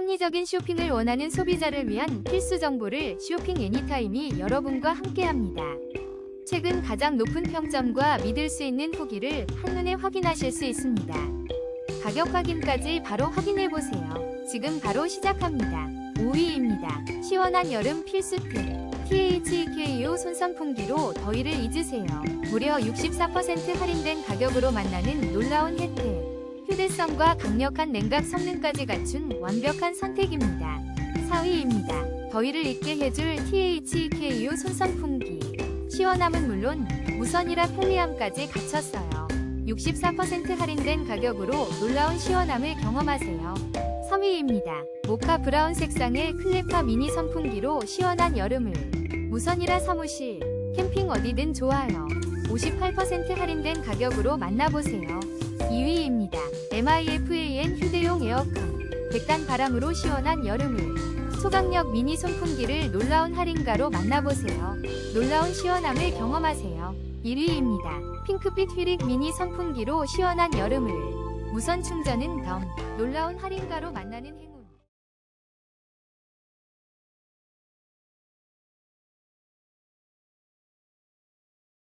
합리적인 쇼핑을 원하는 소비자를 위한 필수 정보를 쇼핑 애니타임이 여러분과 함께합니다. 최근 가장 높은 평점과 믿을 수 있는 후기를 한눈에 확인하실 수 있습니다. 가격 확인까지 바로 확인해 보세요. 지금 바로 시작합니다. 5위입니다. 시원한 여름 필수템. THKO 손선풍기로 더위를 잊으세요. 무려 64% 할인된 가격으로 만나는 놀라운 혜택. 휴대성과 강력한 냉각 성능까지 갖춘 완벽한 선택입니다. 4위입니다. 더위를 잊게 해줄 THKO 손선풍기. 시원함은 물론 무선이라 편리함까지 갖췄어요. 64% 할인된 가격으로 놀라운 시원함을 경험하세요. 3위입니다. 모카 브라운 색상의 클레파 미니 선풍기로 시원한 여름을 무선이라 사무실, 캠핑 어디든 좋아요. 58% 할인된 가격으로 만나보세요. 2위입니다. MIFAN 휴대용 에어컨 100단 바람으로 시원한 여름을 초강력 미니 선풍기를 놀라운 할인가로 만나보세요. 놀라운 시원함을 경험하세요. 1위입니다. 핑크빛 휘릭 미니 선풍기로 시원한 여름을 무선 충전은 덤 놀라운 할인가로 만나는 행